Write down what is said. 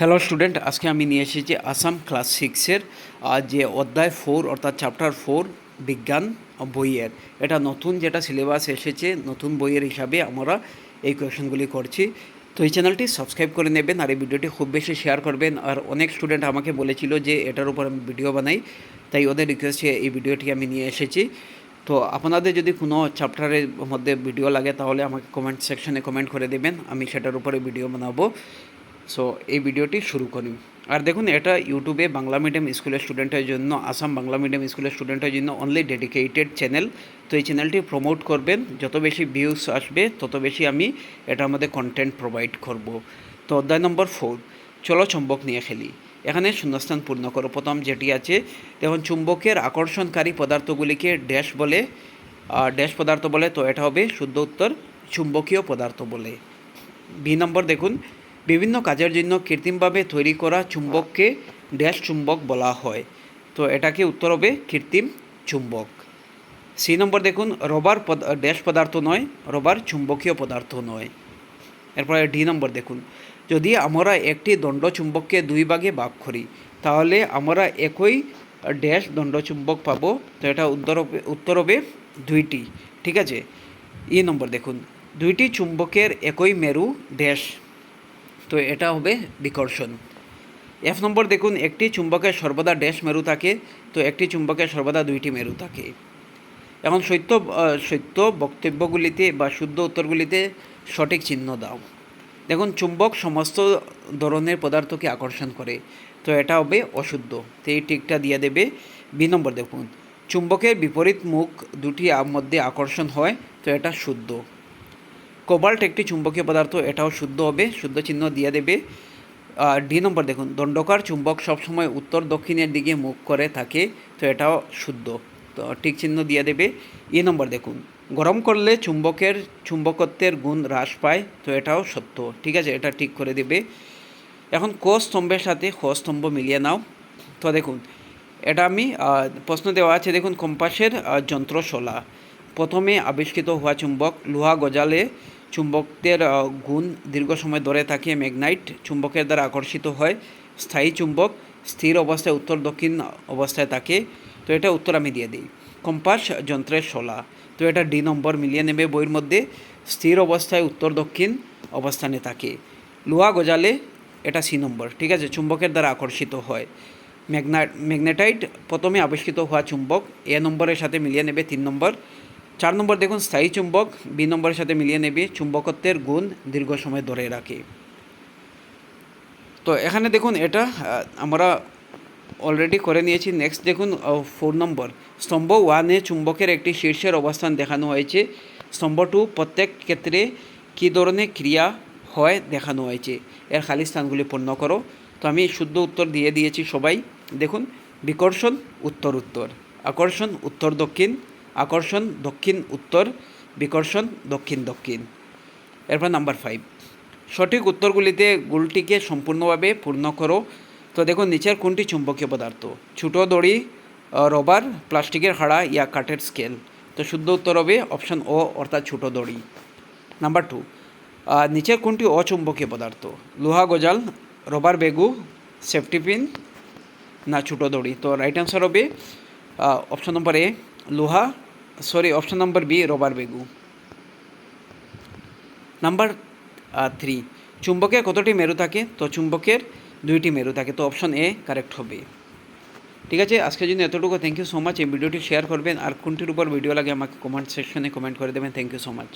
Hello student আজকে আমি নিয়ে এসেছি আসাম ক্লাস সিক্সের যে অধ্যায় ফোর অর্থাৎ চ্যাপ্টার ফোর বিজ্ঞান বইয়ের। এটা নতুন যেটা সিলেবাস এসেছে, নতুন বইয়ের হিসাবে আমরা এই কোয়েশনগুলি করছি। তো এই চ্যানেলটি সাবস্ক্রাইব করে নেবেন আর এই ভিডিওটি খুব বেশি শেয়ার করবেন। আর অনেক স্টুডেন্ট আমাকে বলেছিল যে এটার উপর আমি ভিডিও বানাই, তাই ওদের রিকোয়েস্টে এই ভিডিওটি আমি নিয়ে এসেছি। তো আপনাদের যদি কোনো চ্যাপ্টারের মধ্যে ভিডিও লাগে, তাহলে আমাকে কমেন্ট সেকশনে কমেন্ট করে দেবেন। আমি সেটার উপরে ভিডিও বানাবো। সো এই ভিডিওটি শুরু করি। আর দেখুন, এটা ইউটিউবে বাংলা মিডিয়াম স্কুলের স্টুডেন্টের জন্য আসাম বাংলা মিডিয়াম স্কুলের স্টুডেন্টের জন্য অনলি ডেডিকেটেড চ্যানেল তো এই চ্যানেলটি প্রমোট করবেন। যত বেশি ভিউস আসবে, তত বেশি আমি এটার মধ্যে কন্টেন্ট প্রোভাইড করব। তো অধ্যায় নম্বর ফোর চলো চুম্বক নিয়ে খেলি। এখানে শূন্যস্থান পূর্ণ করো। প্রথম যেটি আছে, দেখুন, চুম্বকের আকর্ষণকারী পদার্থগুলিকে ড্যাশ বলে। ড্যাশ পদার্থ বলে, তো এটা হবে শুদ্ধ উত্তর, চুম্বকীয় পদার্থ বলে। বি নম্বর দেখুন। বিভিন্ন কাজের জন্য কৃত্রিমভাবে তৈরি করা চুম্বককে ড্যাশ চুম্বক বলা হয়। তো এটাকে উত্তর হবে কৃত্রিম চুম্বক। সি নম্বর দেখুন, রবার ড্যাশ পদার্থ নয়, রবার চুম্বকীয় পদার্থ নয়। এরপরে ডি নম্বর দেখুন, যদি আমরা একটি দণ্ড চুম্বককে দুই ভাগে ভাগ করি, তাহলে আমরা একই ড্যাশ দণ্ড চুম্বক পাবো। তো এটা উত্তর উত্তর হবে দুইটি, ঠিক আছে? ই নম্বর দেখুন, দুইটি চুম্বকের একই মেরু ড্যাশ। তো এটা হবে বিকর্ষণ। এফ নম্বর দেখুন, একটি চুম্বকের সর্বদা ড্যাশ মেরু থাকে, তো একটি চুম্বকের সর্বদা দুইটি মেরু থাকে। এখন সত্য সত্য বক্তব্যগুলিতে বা শুদ্ধ উত্তরগুলিতে সঠিক চিহ্ন দাও। দেখুন, চুম্বক সমস্ত ধরনের পদার্থকে আকর্ষণ করে, তো এটা হবে অশুদ্ধ। তো এই টিকটা দিয়ে দেবে। বি নম্বর দেখুন, চুম্বকের বিপরীত মুখ দুটি মধ্যে আকর্ষণ হয়, তো এটা শুদ্ধ। কোবাল্ট একটি চুম্বকীয় পদার্থ, এটাও শুদ্ধ হবে, শুদ্ধ চিহ্ন দিয়ে দেবে। ডি নম্বর দেখুন, দণ্ডকার চুম্বক সবসময় উত্তর দক্ষিণের দিকে মুখ করে থাকে, তো এটাও শুদ্ধ, তো ঠিক চিহ্ন দিয়ে দেবে। ই নম্বর দেখুন, গরম করলে চুম্বকের, চুম্বকত্বের গুণ হ্রাস পায়, তো এটাও সত্য, ঠিক আছে, এটা ঠিক করে দেবে। এখন ক স্তম্ভের সাথে খ স্তম্ভ মিলিয়ে নাও, তো দেখুন, এটা আমি প্রশ্ন দেওয়া আছে, দেখুন, কম্পাসের যন্ত্রশলা, প্রথমে আবিষ্কৃত হওয়া চুম্বক, লোহা গজালে চুম্বকদের গুণ দীর্ঘ সময় ধরে থাকে ম্যাগনাইট। চুম্বকের দ্বারা আকর্ষিত হয় স্থায়ী চুম্বক, স্থির অবস্থায়, উত্তর দক্ষিণ অবস্থায় থাকে। তো এটা উত্তর আমি দিয়ে দিই। কম্পাস যন্ত্রের শোলা। তো এটা ডি নম্বর মিলিয়ে নেবে বইয়ের মধ্যে। স্থির অবস্থায়, উত্তর দক্ষিণ অবস্থানে থাকে। লোহা গজালে এটা সি নম্বর। ঠিক আছে? চুম্বকের দ্বারা আকর্ষিত হয়। ম্যাগনা ম্যাগনেটাইট প্রথমে আবিষ্কৃত হওয়া চুম্বক। এ নম্বরের সাথে মিলিয়ে নেবে তিন নম্বর। চার নম্বর দেখুন, স্থায়ী চুম্বক, বি নম্বরের সাথে মিলিয়ে নেবে চুম্বকত্বের গুণ দীর্ঘ সময় ধরে রাখে। তো এখানে দেখুন, এটা আমরা অলরেডি করে নিয়েছি। নেক্সট দেখুন ফোর নম্বর। স্তম্ভ ওয়ানে চুম্বকের একটি শীর্ষের অবস্থান দেখানো হয়েছে। স্তম্ভ টু প্রত্যেক ক্ষেত্রে কী ধরনের ক্রিয়া হয় দেখানো হয়েছে? এর খালি স্থানগুলি পূর্ণ করো। তো আমি শুদ্ধ উত্তর দিয়ে দিয়েছি সবাই। দেখুন, বিকর্ষণ, উত্তর উত্তর। আকর্ষণ, উত্তর দক্ষিণ। আকর্ষণ, দক্ষিণ, উত্তর, বিকর্ষণ, দক্ষিণ দক্ষিণ। এরপর নাম্বার ফাইভ সঠিক উত্তরগুলিতে গুলটিকে সম্পূর্ণভাবে পূর্ণ করো। তো দেখুন, নিচের কোনটি চুম্বকীয় পদার্থ? ছোটো দড়ি রবার প্লাস্টিকের হাড়া ইয়া কাঠের স্কেল তো শুদ্ধ উত্তর হবে অপশান ও অর্থাৎ ছোটো দড়ি। নাম্বার টু নিচের কোনটি অচুম্বকীয় পদার্থ? লোহা গজাল রবার বেগু সেফটি পিন না ছোটো দড়ি? তো রাইট অ্যান্সার হবে অপশান নম্বর এ লোহা sorry option number B rubber বেগু। নাম্বার থ্রি চুম্বকের কতটি মেরু থাকে? তো চুম্বকের দুইটি মেরু থাকে, তো অপশন এ কারেক্ট হবে। ঠিক আছে, আজকের জন্য এতটুকু। থ্যাংক ইউ সো মাচ এই ভিডিওটি শেয়ার করবেন আর কোনটির উপর ভিডিও লাগে আমাকে কমেন্ট সেকশনে কমেন্ট করে দেবেন। Thank you so much